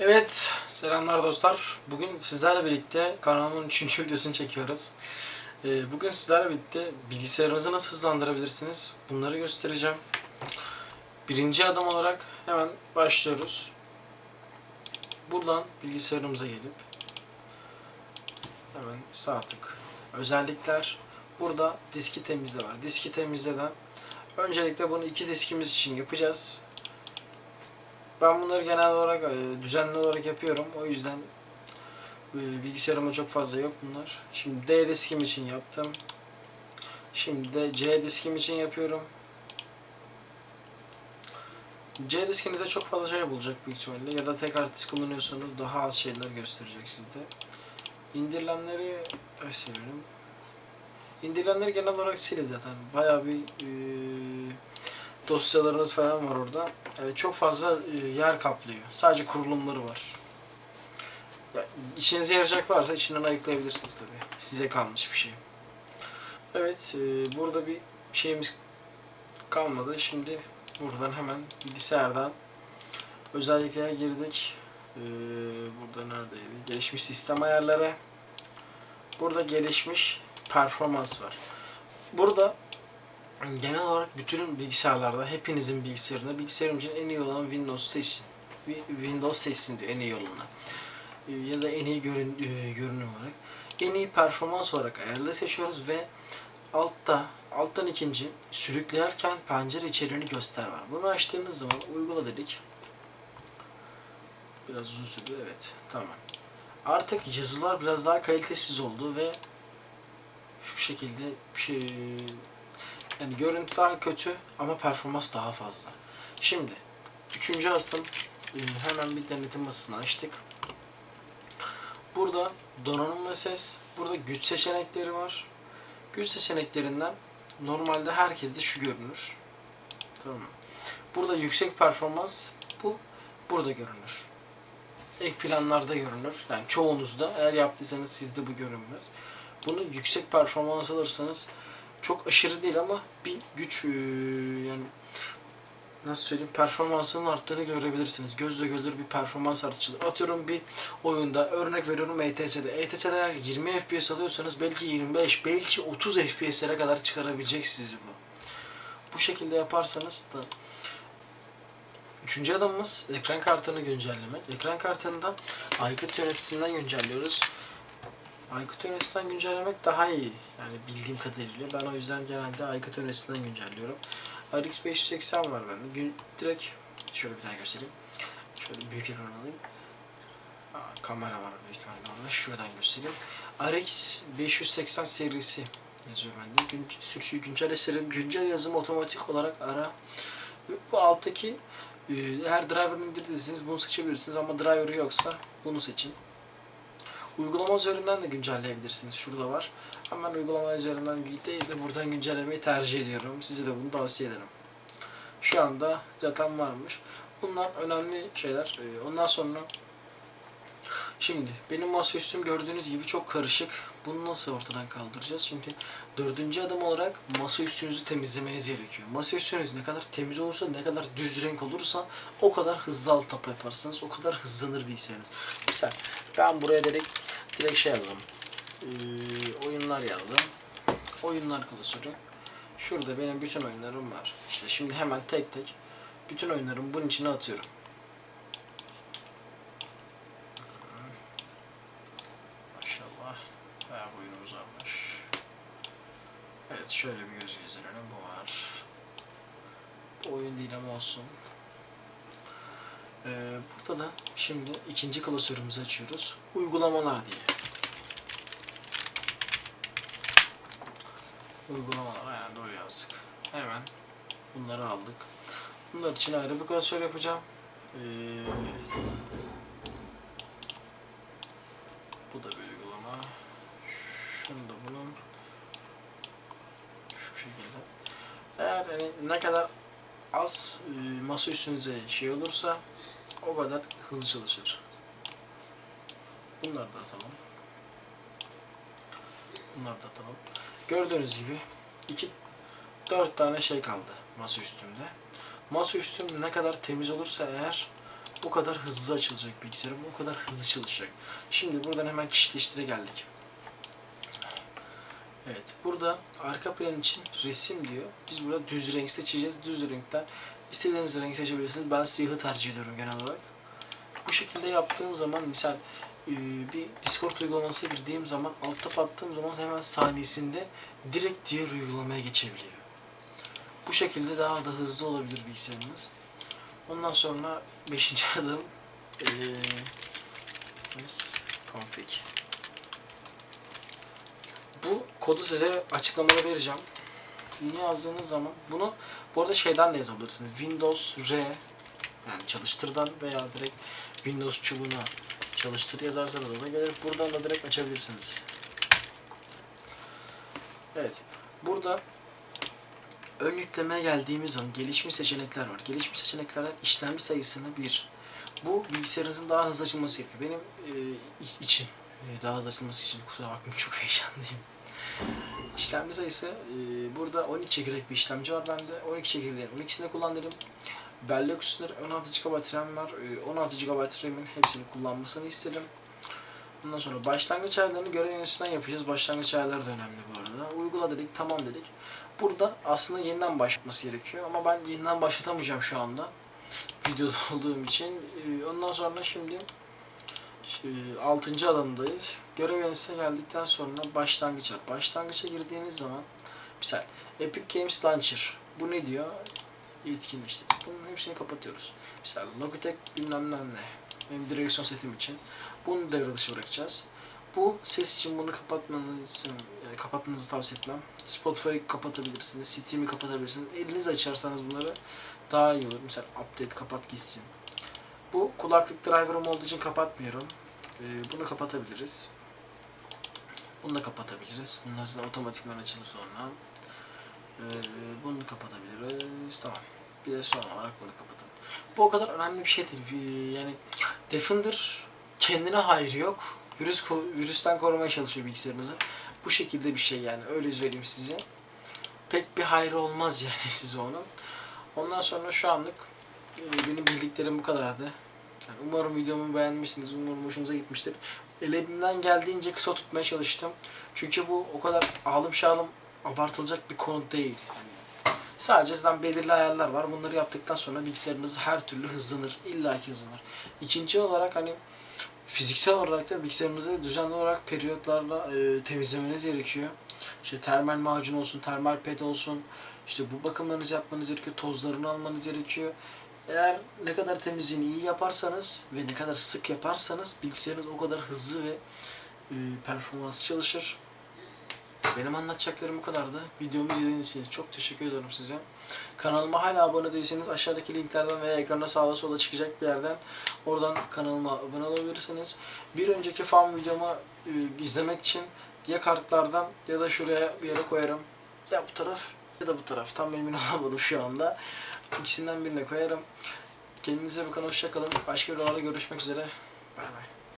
Evet, selamlar dostlar. Bugün sizlerle birlikte kanalımın 3. videosunu çekiyoruz. Ee, Bugün sizlerle birlikte bilgisayarınızı nasıl hızlandırabilirsiniz bunları göstereceğim. Birinci adım olarak hemen başlıyoruz. Buradan bilgisayarımıza gelip hemen sağ tık özellikler. Burada diski temizle var. Diski temizleden öncelikle bunu iki diskimiz için yapacağız. Ben bunları genel olarak e, düzenli olarak yapıyorum. O yüzden e, bilgisayarıma çok fazla yok bunlar. Şimdi D diskim için yaptım. Şimdi de C diskim için yapıyorum. C diskinize çok fazla şey bulacak büyük ihtimalle ya da tek hard disk kullanıyorsanız daha az şeyler gösterecek sizde. İndirilenleri gösterelim. İndirilenleri genel olarak silin zaten. Bayağı bir e, dosyalarınız falan var orada. Yani çok fazla e, yer kaplıyor. Sadece kurulumları var. Ya, işinize yarayacak varsa içinden ayıklayabilirsiniz tabii. Size kalmış bir şey. Evet, e, burada bir şeyimiz kalmadı. Şimdi buradan hemen bilgisayardan özelliklere girdik. E, burada neredeydi? Gelişmiş sistem ayarları. Burada gelişmiş performans var. Burada genel olarak bütün bilgisayarlarda hepinizin bilgisayarında bilgisayarım için en iyi olan Windows seçin. Wi- Windows seçsin diyor en iyi yoluna. Ee, Ya da en iyi görün, e, görünüm olarak. En iyi performans olarak ayarları seçiyoruz ve altta alttan ikinci sürüklerken pencere içeriğini göster var. Bunu açtığınız zaman uygula dedik. Biraz uzun sürdü evet tamam. Artık yazılar biraz daha kalitesiz oldu ve şu şekilde şey, yani görüntü daha kötü ama performans daha fazla. Şimdi üçüncü astım e, hemen bir denetim masasını açtık. Burada donanım ve ses, burada güç seçenekleri var. Güç seçeneklerinden normalde herkeste şu görünür. Tamam? Burada yüksek performans bu burada görünür. Ek planlarda görünür. Yani çoğunuzda eğer yaptıysanız sizde bu görünmez. Bunu yüksek performans alırsanız çok aşırı değil ama bir güç eee, yani nasıl söyleyeyim performansının arttığını görebilirsiniz. Gözle görülür bir performans artışı. Atıyorum bir oyunda örnek veriyorum E ETS'de. ETS'de eğer 20 FPS alıyorsanız belki 25, belki 30 FPS'lere kadar çıkarabilecek sizi bu. Bu şekilde yaparsanız da Üçüncü adımımız ekran kartını güncellemek. Ekran kartını da Aykut yöneticisinden güncelliyoruz. Aykut yöneticisinden güncellemek daha iyi. Yani bildiğim kadarıyla. Ben o yüzden genelde Aykut yöneticisinden güncelliyorum. RX 580 var bende. Gün, direkt şöyle bir daha göstereyim. Şöyle büyük ekran alayım. Aa, kamera var büyük ihtimalle orada. Şuradan göstereyim. RX 580 serisi yazıyor bende. Gün, sürücüyü güncelleştirelim. Güncel yazım otomatik olarak ara. Bu alttaki e, eğer driver'ını indirdiyseniz bunu seçebilirsiniz ama driver'ı yoksa bunu seçin. Uygulama üzerinden de güncelleyebilirsiniz. Şurada var. Ama ben uygulama üzerinden değil de buradan güncellemeyi tercih ediyorum. Size de bunu tavsiye ederim. Şu anda zaten varmış. Bunlar önemli şeyler. Ee, Ondan sonra Şimdi benim masaüstüm gördüğünüz gibi çok karışık. Bunu nasıl ortadan kaldıracağız? Şimdi dördüncü adım olarak masaüstünüzü temizlemeniz gerekiyor. Masaüstünüz ne kadar temiz olursa, ne kadar düz renk olursa o kadar hızlı alt tap yaparsınız. O kadar hızlanır bilgisayarınız. Mesela ben buraya direkt, direkt şey yazdım. Ee, oyunlar yazdım. Oyunlar klasörü. Şurada benim bütün oyunlarım var. İşte şimdi hemen tek tek bütün oyunlarımı bunun içine atıyorum. Maşallah. Bayağı boyunumuz varmış. Evet şöyle bir göz gezdirelim. Bu var. Oyun değil olsun. Ee, burada da şimdi ikinci klasörümüzü açıyoruz. Uygulamalar diye. Uygulamalar aynen doğru yazdık. Hemen bunları aldık. Bunlar için ayrı bir klasör yapacağım. Ee, bu da bir uygulama. Şunu da bunun şekilde. Eğer hani ne kadar az e, masa üstünüze şey olursa o kadar hızlı çalışır. Bunlar da tamam. Bunlar da tamam. Gördüğünüz gibi iki dört tane şey kaldı masa üstümde. Masa üstüm ne kadar temiz olursa eğer o kadar hızlı açılacak bilgisayarım, o kadar hızlı çalışacak. Şimdi buradan hemen kişileştire geldik. Evet, burada arka plan için resim diyor. Biz burada düz renk seçeceğiz. Düz renkten istediğiniz renk seçebilirsiniz. Ben siyahı tercih ediyorum genel olarak. Bu şekilde yaptığım zaman misal e, bir Discord uygulamasına girdiğim zaman alt tab attığım zaman hemen saniyesinde direkt diğer uygulamaya geçebiliyor. Bu şekilde daha da hızlı olabilir bilgisayarınız. Ondan sonra 5. adım eee config. Bu kodu size açıklamada vereceğim. Bunu yazdığınız zaman bunu bu arada şeyden de yazabilirsiniz. Windows R yani çalıştırdan veya direkt Windows çubuğuna çalıştır yazarsanız ona gelir. Buradan da direkt açabilirsiniz. Evet. Burada ön yüklemeye geldiğimiz zaman gelişmiş seçenekler var. Gelişmiş seçeneklerden işlemci sayısını bir. Bu bilgisayarınızın daha hızlı açılması gerekiyor. Benim e, iç- için e, daha hızlı açılması için kusura bakmayın çok heyecanlıyım. İşlemci sayısı e, burada 12 çekirdek bir işlemci var bende. 12 çekirdeğin 12'sini kullanırım. Bellek üstünde 16 GB RAM var. E, 16 GB RAM'in hepsini kullanmasını isterim. Ondan sonra başlangıç ayarlarını görev yöneticisinden yapacağız. Başlangıç ayarları da önemli bu arada. Uygula dedik, tamam dedik. Burada aslında yeniden başlatması gerekiyor ama ben yeniden başlatamayacağım şu anda. Videoda olduğum için. Ee, Ondan sonra şimdi 6. adımdayız. Görev yöneticisine geldikten sonra başlangıç yap. Başlangıça girdiğiniz zaman misal Epic Games Launcher. Bu ne diyor? Yetkinleştir. Bunun hepsini kapatıyoruz. Misal Logitech bilmem ne. Benim direksiyon setim için. Bunu devre dışı bırakacağız. Bu ses için bunu kapatmanızı, kapatmanızı tavsiye etmem. Spotify'ı kapatabilirsiniz, Steam'i kapatabilirsiniz. Eliniz açarsanız bunları daha iyi olur. Mesela update kapat gitsin. Bu kulaklık driver'ım olduğu için kapatmıyorum. Ee, bunu kapatabiliriz. Bunu da kapatabiliriz. Bunlar zaten otomatikman açılır sonra. Ee, bunu kapatabiliriz. Tamam. Bir de son olarak bunu kapatalım. Bu o kadar önemli bir şey değil. Ee, Yani Defender kendine hayır yok. Virüs virüsten korumaya çalışıyor bilgisayarınızı. Bu şekilde bir şey yani öyle söyleyeyim size. Pek bir hayrı olmaz yani size onun. Ondan sonra şu anlık e, benim bildiklerim bu kadardı. Yani umarım videomu beğenmişsiniz. Umarım hoşunuza gitmiştir. Elimden geldiğince kısa tutmaya çalıştım. Çünkü bu o kadar ağlım şağlım abartılacak bir konu değil. Sadece zaten belirli ayarlar var. Bunları yaptıktan sonra bilgisayarınız her türlü hızlanır. İlla ki hızlanır. İkinci olarak hani fiziksel olarak da bilgisayarınızı düzenli olarak periyotlarla e, temizlemeniz gerekiyor. İşte termal macun olsun, termal ped olsun. İşte bu bakımlarınızı yapmanız gerekiyor, tozlarını almanız gerekiyor. Eğer ne kadar temizliğini iyi yaparsanız ve ne kadar sık yaparsanız bilgisayarınız o kadar hızlı ve e, performanslı çalışır. Benim anlatacaklarım bu kadardı. Videomu izlediğiniz için çok teşekkür ediyorum size. Kanalıma hala abone değilseniz aşağıdaki linklerden veya ekranda sağda sola çıkacak bir yerden oradan kanalıma abone olabilirsiniz. Bir önceki fan videomu e, izlemek için ya kartlardan ya da şuraya bir yere koyarım. Ya bu taraf ya da bu taraf. Tam emin olamadım şu anda. İkisinden birine koyarım. Kendinize bakın. Hoşçakalın. Başka videolarda görüşmek üzere. Bay bay.